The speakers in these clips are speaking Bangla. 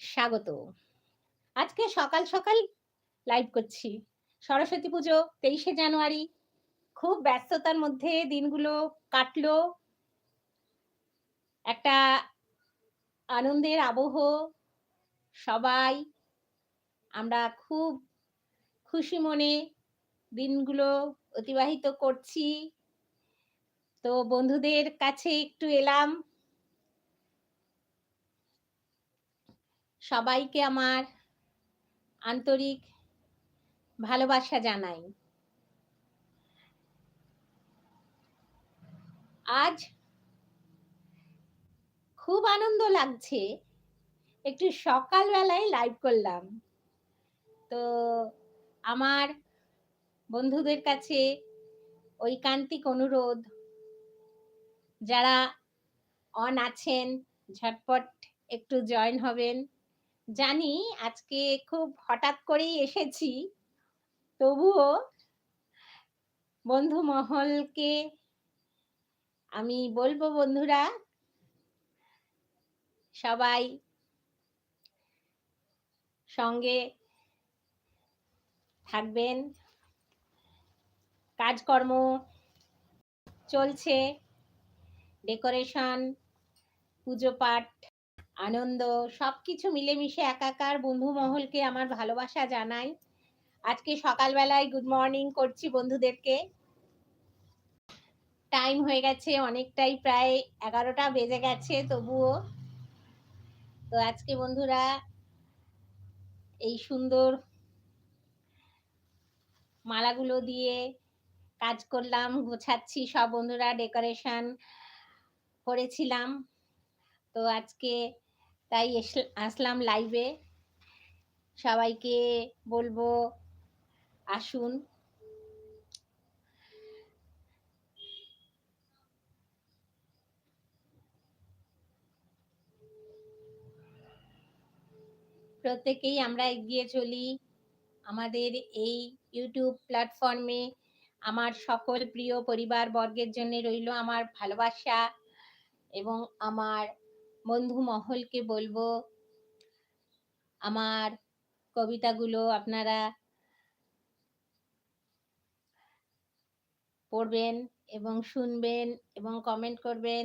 স্বাগত। আজকে সকাল, সকাল লাইভ করছি। সরস্বতী পুজো ২৩শে জানুয়ারি। খুব ব্যস্ততার মধ্যে দিনগুলো কাটলো। একটা আনন্দের আবহ। সবাই আমরা খুব খুশি মনে দিনগুলো অতিবাহিত করছি। তো বন্ধুদের কাছে একটু এলাম। সবাইকে আমার আন্তরিক ভালোবাসা জানাই। আজ খুব আনন্দ লাগছে। একটু সকাল বেলায় লাইভ করলাম। তো আমার বন্ধুদের কাছে ওই ঐকান্তিক অনুরোধ, যারা অন আছেন, ঝটপট একটু জয়েন হবেন। জানি আজকে খুব হঠাৎ করেই এসেছি। তবুও বন্ধু মহলকে আমি বলব বন্ধুরা সবাই সঙ্গে থাকবেন। কাজকর্ম চলছে। ডেকোরেশন, পুজো পাঠ, আনন্দ সবকিছু মিলেমিশে একাকার বন্ধু মহলকে আমার ভালোবাসা জানাই। আজকে সকালবেলায় গুড মর্নিং করছি বন্ধুদেরকে। টাইম হয়ে গেছে অনেকটাই প্রায় ১১টা বেজে গেছে তবুও তো আজকে বন্ধুরা এই সুন্দর মালাগুলো দিয়ে কাজ করলাম, গোছাচ্ছি সব বন্ধুরা ডেকোরেশন করেছিলাম। তো আজকে তাই আসলাম লাইভে। সবাইকে বলব, আসুন। প্রত্যেকেই আমরা এগিয়ে চলি। আমাদের এই ইউটিউব প্ল্যাটফর্মে আমার সকল প্রিয় পরিবার বর্গের জন্যে রইল আমার ভালোবাসা এবং আমার বন্ধু মহলকে বলব আমার কবিতাগুলো আপনারা পড়বেন এবং শুনবেন এবং কমেন্ট করবেন।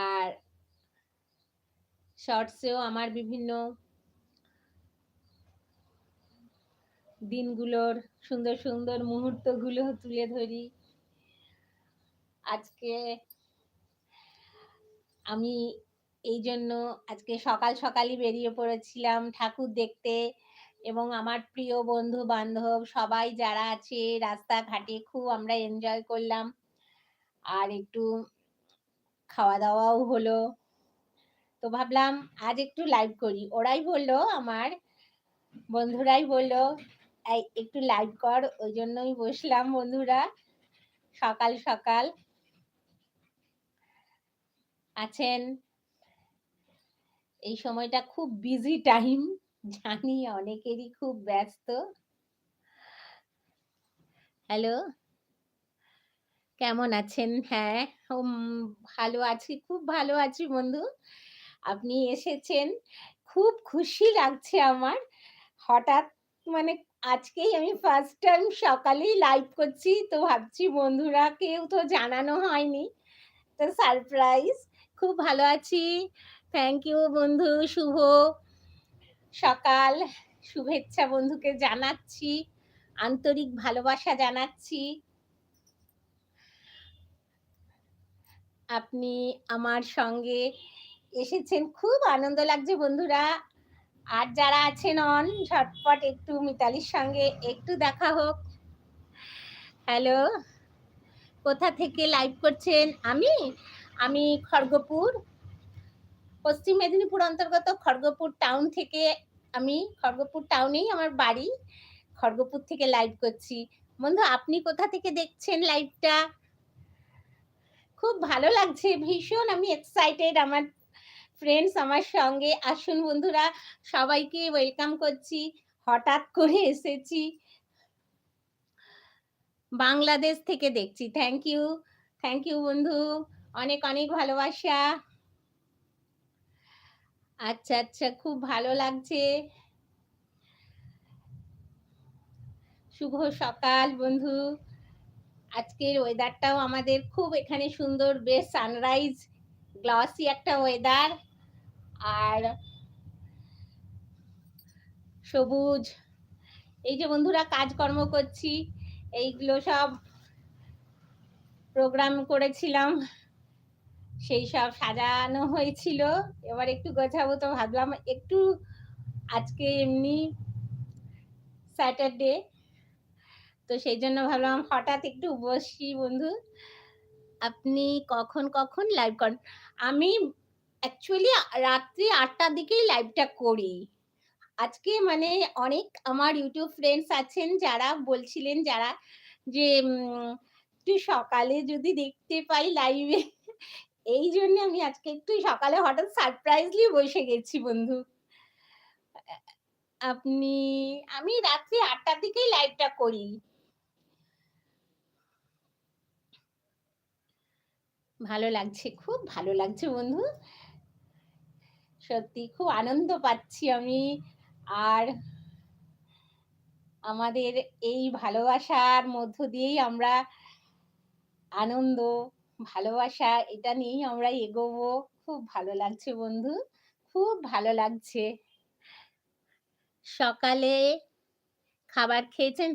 আর শর্টসেও আমার বিভিন্ন দিনগুলোর সুন্দর, সুন্দর মুহূর্তগুলো তুলে ধরি। আজকে আমি এই জন্য আজকে সকাল, সকালই বেরিয়ে পড়েছিলাম ঠাকুর দেখতে এবং আমার প্রিয় বন্ধু-বান্ধব সবাই যারা আছে রাস্তাঘাটে খুব আমরা এনজয় করলাম। আর একটু খাওয়া-দাওয়াও হলো। তো ভাবলাম আজ একটু লাইভ করি। ওরাই বলল আমার বন্ধুরাই বলল একটু লাইভ কর।" ওই জন্যই বসলাম বন্ধুরা। সকাল, সকাল। আছেন। এই সময়টা খুব বিজি টাইম। জানি অনেকেরই খুব ব্যস্ত। হ্যালো। কেমন আছেন? হ্যাঁ, ভালো আছি, খুব ভালো আছি বন্ধু। আপনি এসেছেন। খুব খুশি লাগছে আমার। হঠাৎ মানে আজকেই আমি ফার্স্ট টাইম সকালেই লাইভ করছি। তো ভাবছি বন্ধুরা কেউ তো জানানো হয়নি। তো সারপ্রাইজ। খুব ভালো আছি। থ্যাংক ইউ বন্ধু, শুভ সকাল। শুভেচ্ছা বন্ধুকে জানাচ্ছি। আন্তরিক ভালোবাসা জানাচ্ছি। আপনি আমার সঙ্গে এসেছেন। খুব আনন্দ লাগছে বন্ধুরা। আর যারা আছেন অন ঝটপট একটু মিতালির সঙ্গে একটু দেখা হোক। হ্যালো। কোথা থেকে লাইভ করছেন? আমি? আমি খড়গপুর। পশ্চিম মেদিনীপুর অন্তর্গত খড়গপুর টাউন থেকে আমি, খড়গপুর টাউনেই আমার বাড়ি। খড়গপুর থেকে লাইভ করছি। বন্ধু, আপনি কোথা থেকে দেখছেন লাইভটা? খুব ভালো লাগছে। ভীষণ আমি এক্সাইটেড আমার ফ্রেন্ডস আমার সঙ্গে আসুন বন্ধুরা সবাইকে ওয়েলকাম করছি। হঠাৎ করে এসেছি। বাংলাদেশ থেকে দেখছি। Thank you. থ্যাংক ইউ বন্ধু। অনেক, অনেক ভালোবাসা। আচ্ছা, আচ্ছা খুব ভালো লাগছে। শুভ সকাল বন্ধু। আজকের ওয়েদারটাও আমাদের খুব এখানে সুন্দর বেশ সানরাইজ গ্লসি একটা ওয়েদার আর সবুজ এই যে বন্ধুরা কাজকর্ম করছি এইগুলো সব প্রোগ্রাম করেছিলাম সেই সব সাজানো হয়েছিল। এবার একটু গোছাবো তো ভাবলাম একটু আজকে এমনি স্যাটারডে তো সেই জন্য ভাবলাম হঠাৎ একটু বসি বন্ধু। আপনি কখন কখন লাইভ করেন? আমি অ্যাকচুয়ালি রাত্রি আটটার দিকেই লাইভটা করি। আজকে মানে অনেক আমার ইউটিউব ফ্রেন্ডস আছেন যারা বলছিলেন যারা যে একটু সকালে যদি দেখতে পাই লাইভে এই জন্য আমি আজকে একটু সকালে হঠাৎ সারপ্রাইজলি বসে গেছি, বন্ধু। আপনি, আমি রাত্রি আটটার দিকেই লাইভটা করি। ভালো লাগছে, খুব ভালো লাগছে, বন্ধু। সত্যি খুব আনন্দ পাচ্ছি আমি। আর আমাদের এই ভালোবাসার মধ্য দিয়েই আমরা আনন্দ ভালোবাসা, এটা নিয়েই আমরা এগোবো। খুব ভালো লাগছে বন্ধু, খুব ভালো লাগছে। সকালে খাবার খেয়েছেন?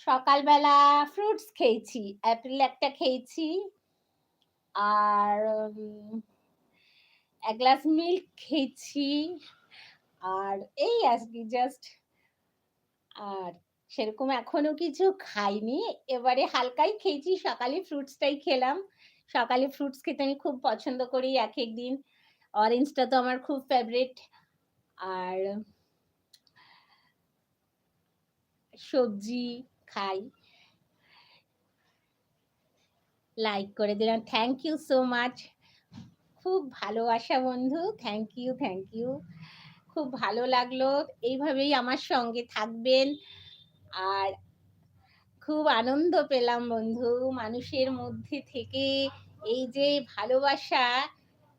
সকালবেলা ফ্রুটস খেয়েছি অ্যাপেল একটা খেয়েছি আর এক গ্লাস মিল্ক খেয়েছি। আর এই আজকে জাস্ট আর সেরকম এখনও কিছু খাইনি। এবারে হালকাই খেয়েছি, সকালে ফ্রুটসটাই খেলাম। সকালে ফ্রুটস খেতে আমি খুব পছন্দ করি এক এক দিন। অরেঞ্জটা তো আমার খুব ফেভারিট আর সবজি খাই। লাইক করে দিলাম। থ্যাংক ইউ সো মাচ খুব ভালোবাসা বন্ধু। থ্যাংক ইউ থ্যাংক ইউ খুব ভালো লাগল। এইভাবেই আমার সঙ্গে থাকবেন। আর খুব আনন্দ পেলাম বন্ধু। মানুষের মধ্যে থেকে এই যে ভালোবাসা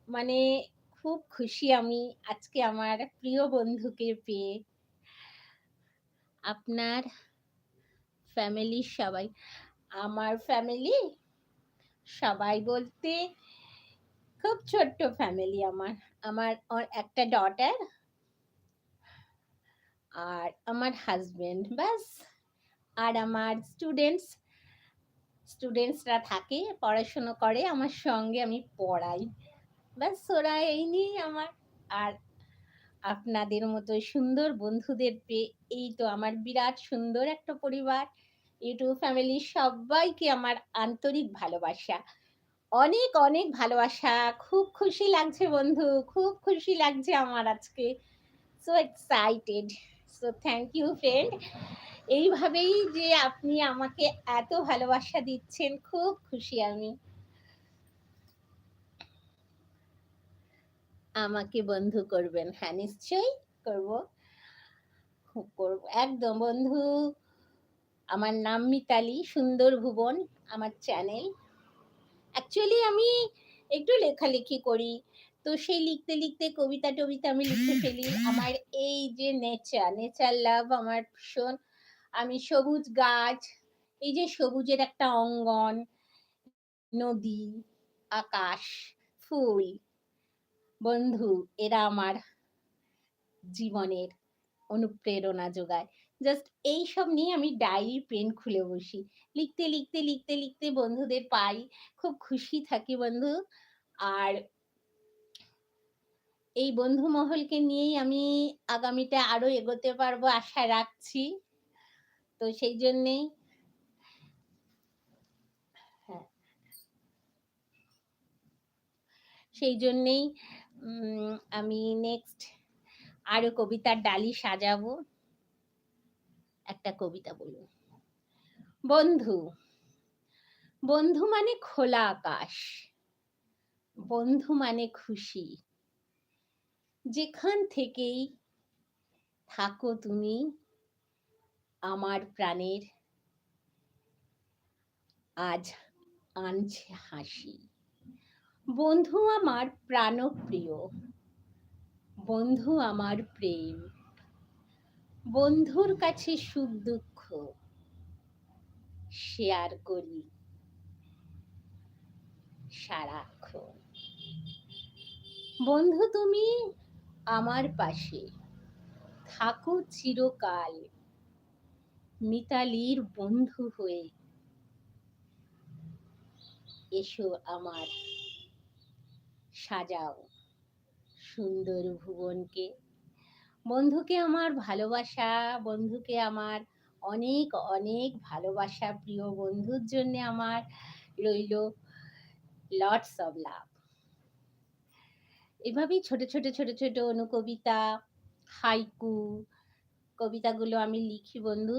মানে খুব খুশি আমি আজকে আমার প্রিয় বন্ধুকে পেয়ে। আপনার ফ্যামিলির সবাই, আমার ফ্যামিলি সবাই বলতে খুব ছোট্ট ফ্যামিলি আমার। আমার একটা ডটার আর আমার হাজবেন্ড ব্যাস। আর আমার স্টুডেন্টস স্টুডেন্টসরা থাকে, পড়াশুনো করে, আমার সঙ্গে আমি পড়াই। ব্যাস, ওরা এই নিয়েই আমার। আর আপনাদের মতো সুন্দর বন্ধুদের পেয়ে, এই তো আমার বিরাট সুন্দর একটা পরিবার। ইউটিউব ফ্যামিলির সবাইকে আমার আন্তরিক ভালোবাসা। অনেক অনেক ভালোবাসা। খুব খুশি লাগছে বন্ধু, খুব খুশি লাগছে আমার আজকে। So excited so thank you friend এইভাবেই যে আপনি আমাকে এত ভালোবাসা দিচ্ছেন, খুব খুশি আমি। আমাকে বন্ধু করবেন হ্যাঁ নিশ্চয়ই করব। করব, একদম বন্ধু। আমার নাম মিতালি, সুন্দর ভুবন, আমার চ্যানেল। অ্যাকচুয়ালি আমি একটু লেখালেখি করি। তো সেই লিখতে লিখতে কবিতা টবিতা আমি লিখতে ফেলি। আমার এই যে নেচার নেচার লাভ আমার ভীষণ। আমি সবুজ গাছ এই যে সবুজের একটা অঙ্গন নদী আকাশ ফুল। বন্ধু এরা আমার জীবনের অনুপ্রেরণা যোগায়। জাস্ট এই সব নিয়ে আমি ডায়েরি পেন খুলে বসি। লিখতে লিখতে লিখতে লিখতে বন্ধুদের পাই। খুব খুশি থাকি বন্ধু। আর এই বন্ধু মহলকে নিয়েই আমি আগামীতে আরও এগোতে পারব আশা রাখছি। তো সেই জন্যেই হ্যাঁ। সেই জন্যেই আমি নেক্সট আরও কবিতার ডালি সাজাবো। একটা কবিতা বলুন। বন্ধু বন্ধু মানে খোলা আকাশ। বন্ধু মানে খুশি। যেখান থেকেই থাকো তুমি আমার প্রাণের আজ আনছে হাসি। বন্ধু আমার প্রাণপ্রিয়, বন্ধু আমার প্রেম, বন্ধুর কাছে সুখ দুঃখ শেয়ার করি সারাক্ষণ। বন্ধু তুমি আমার পাশে। থাকো চিরকাল মিতালির বন্ধু হয়ে। এসো আমার, সাজাও সুন্দর ভুবনকে। বন্ধুকে আমার ভালোবাসা, বন্ধুকে আমার অনেক অনেক ভালোবাসা, প্রিয় বন্ধুর জন্য আমার রইল লটস অব লাভ। এভাবেই ছোট ছোট ছোট ছোট অনুকবিতা, হাইকু, কবিতাগুলো আমি লিখি বন্ধু।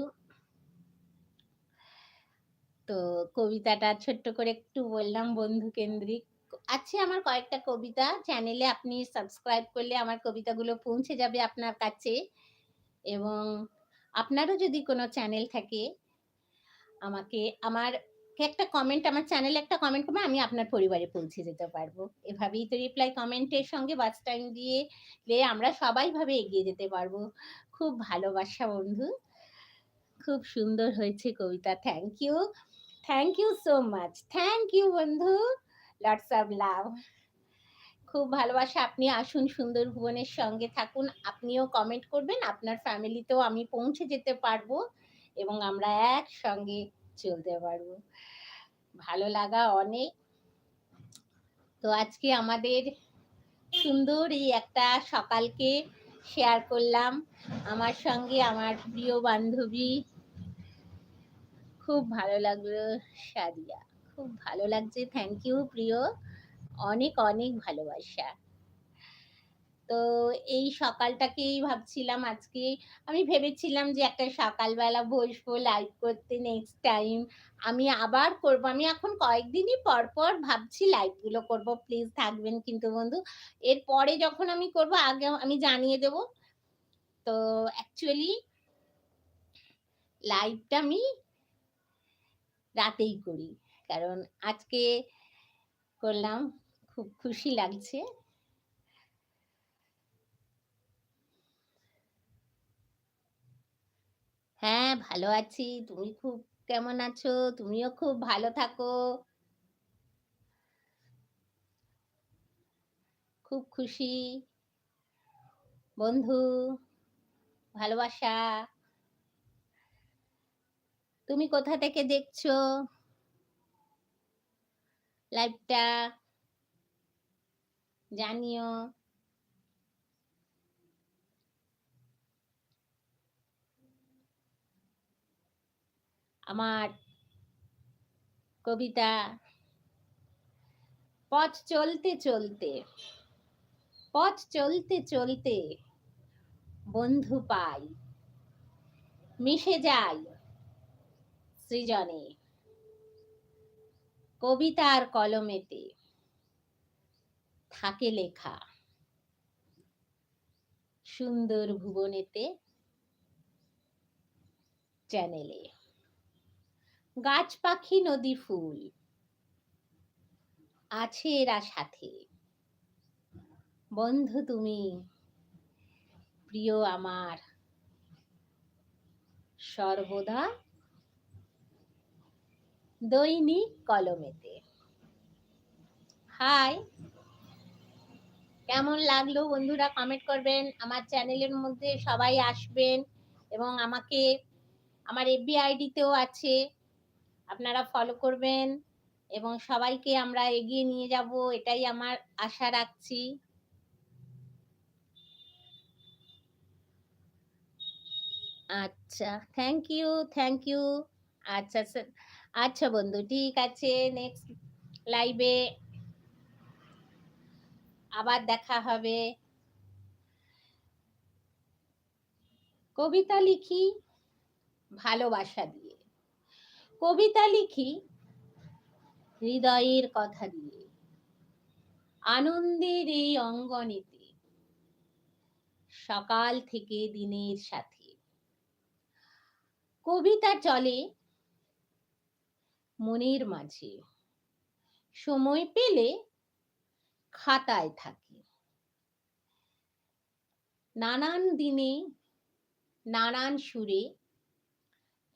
তো কবিতাটা ছোট্ট করে একটু বললাম বন্ধু কেন্দ্রিক। আছে আমার কয়েকটা কবিতা চ্যানেলে আপনি সাবস্ক্রাইব করলে আমার কবিতাগুলো পৌঁছে যাবে আপনার কাছে। এবং আপনারও যদি কোনো চ্যানেল থাকে, আমাকে, আমার একটা কমেন্ট আমার চ্যানেলে একটা কমেন্ট করবে, আমি আপনার পরিবারে পৌঁছে যেতে পারব। এভাবেই তো রিপ্লাই কমেন্টের সঙ্গে বাস টাইম দিয়ে আমরা সবাই ভাবে এগিয়ে যেতে পারব। খুব ভালোবাসা বন্ধু। খুব সুন্দর হয়েছে কবিতা। Thank you thank you so much thank you বন্ধু। লটস অফ লাভ খুব ভালোবাসা। আপনি আসুন সুন্দর ভুবনের সঙ্গে থাকুন। আপনিও কমেন্ট করবেন। আপনার ফ্যামিলিতেও আমি পৌঁছে যেতে পারব। এবং আমরা একসঙ্গে চলতে পারব। ভালো লাগা অনেক। তো আজকে আমাদের সুন্দর এই একটা সকালকে শেয়ার করলাম। আমার সঙ্গে আমার প্রিয় বান্ধবী। খুব ভালো লাগল সাদিয়া। খুব ভালো লাগছে। থ্যাংক ইউ প্রিয়। অনেক অনেক ভালোবাসা। তো এই সকালটাকেই ভাবছিলাম আজকে। আমি ভেবেছিলাম যে একটা সকালবেলা বসবো লাইভ করতে নেক্সট টাইম আমি আবার করব। আমি এখন কয়েকদিনই পর পর ভাবছি লাইভগুলো করব। প্লিজ থাকবেন কিন্তু বন্ধু, এরপরে যখন আমি করব, আগে আমি জানিয়ে দেব। তো অ্যাকচুয়ালি লাইভটা আমি রাতেই করি। কারণ আজকে করলাম, খুব খুশি লাগছে। হ্যাঁ ভালো আছি। তুমি খুব কেমন আছো? তুমিও খুব ভালো থাকো। খুব খুশি। বন্ধু, ভালোবাসা। তুমি কোথা থেকে দেখছ? লাইভটা জানিও। আমার কবিতা পথ চলতে চলতে, পথ চলতে চলতে বন্ধু পাই, মিশে যাই সৃজনে। কবিতার কলমেতে থাকে লেখা। সুন্দর ভুবনেতে চ্যানেলে। গাছ পাখি নদী ফুল। আছে এরা সাথে। বন্ধু তুমি, প্রিয় আমার, সর্বদা দৈনিক কলমেতে। হাই, কেমন লাগল বন্ধুরা কমেন্ট করবেন। আমার চ্যানেলের মধ্যে সবাই আসবেন এবং আমাকে, আমার এফবি আইডিতেও আছে। আপনারা ফলো করবেন এবং সবাইকে আমরা এগিয়ে নিয়ে যাব, এটাই আমার আশা রাখছি। আচ্ছা থ্যাংক ইউ থ্যাংক ইউ আচ্ছা স্যার আচ্ছা বন্ধু, ঠিক আছে নেক্সট লাইভে আবার দেখা হবে। কবিতা লিখি, ভালোবাসা দিয়ে। কবিতা লিখি হৃদয়ের কথা দিয়ে। আনন্দের এই অঙ্গনেতে, সকাল থেকে দিনের সাথে। কবিতা চলে মনের মাঝে সময় পেলে খাতায় থাকে। নানান দিনে, নানান সুরে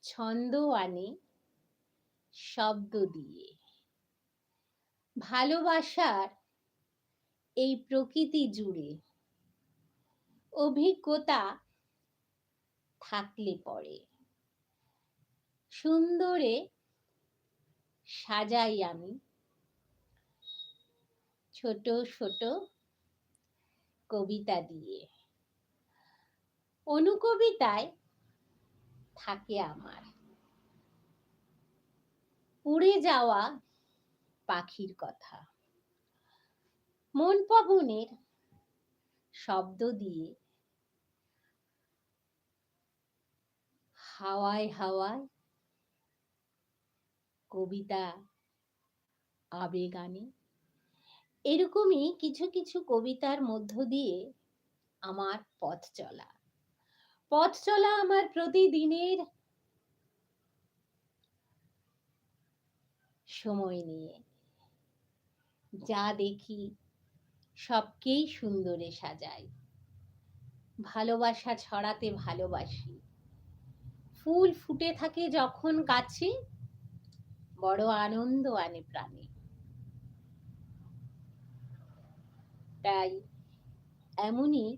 ছন্দ আনে শব্দ দিয়ে। ভালোবাসার এই প্রকৃতি জুড়ে অভিজ্ঞতা থাকলে পরে। সুন্দরে সাজাই আমি ছোট ছোট কবিতা দিয়ে। অনুকবিতায় থাকে আমার। উড়ে যাওয়া পাখির কথা। মন পবনের শব্দ দিয়ে হাওয়ায় হাওয়ায় কবিতা আবেগ আনে এরকমই কিছু কিছু কবিতার মধ্য দিয়ে আমার পথ চলা। পথ চলা আমার প্রতিদিনের সময় নিয়ে। যা দেখি সবকেই সুন্দরে সাজাই ভালোবাসা ছড়াতে ভালোবাসি। ফুল ফুটে থাকে যখন গাছে, বড় আনন্দ আনে প্রাণে। তাই এমনই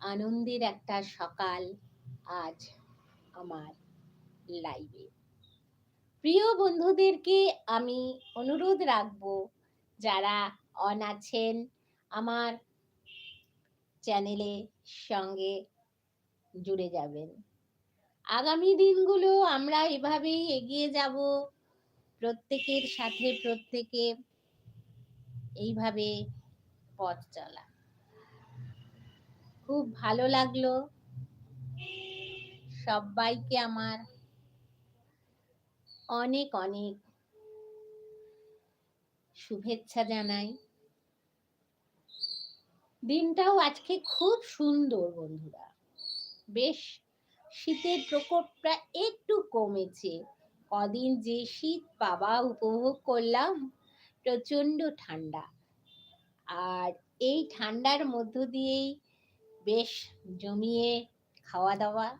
আনন্দের একটা সকাল আজ আমার লাইভে প্রিয় বন্ধুদেরকে আমি অনুরোধ রাখব, যারা অন আছেন আমার চ্যানেলে সঙ্গে জুড়ে যাবেন। আগামী দিনগুলো আমরা এভাবেই এগিয়ে যাব, প্রত্যেকের সাথে প্রত্যেকে এইভাবে পথ চলা। খুব ভালো লাগল। সবাইকে আমার অনেক অনেক শুভেচ্ছা জানাই। দিনটাও আজকে খুব সুন্দর বন্ধুরা। বেশ শীতের প্রকোপটা একটু কমেছে। কদিন যে শীত পাবা উপভোগ করলাম প্রচণ্ড ঠান্ডা। আর এই ঠান্ডার মধ্য দিয়েই বেশ জমিয়ে খাওয়া দাওয়া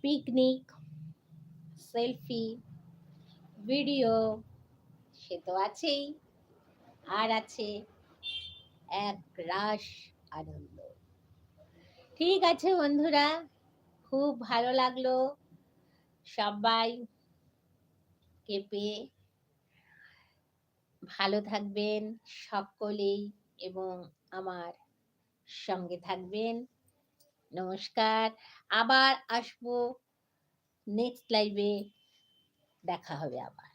পিকনিক সেলফি, ভিডিও, সে তো আছেই। আর আছে এক রাস আনন্দ। ঠিক আছে বন্ধুরা, খুব ভালো লাগল সবাই। কে পেয়ে ভালো থাকবেন সকলেই এবং আমার সঙ্গে থাকবেন। নমস্কার, আবার আসব নেক্সট লাইভে দেখা হবে আবার।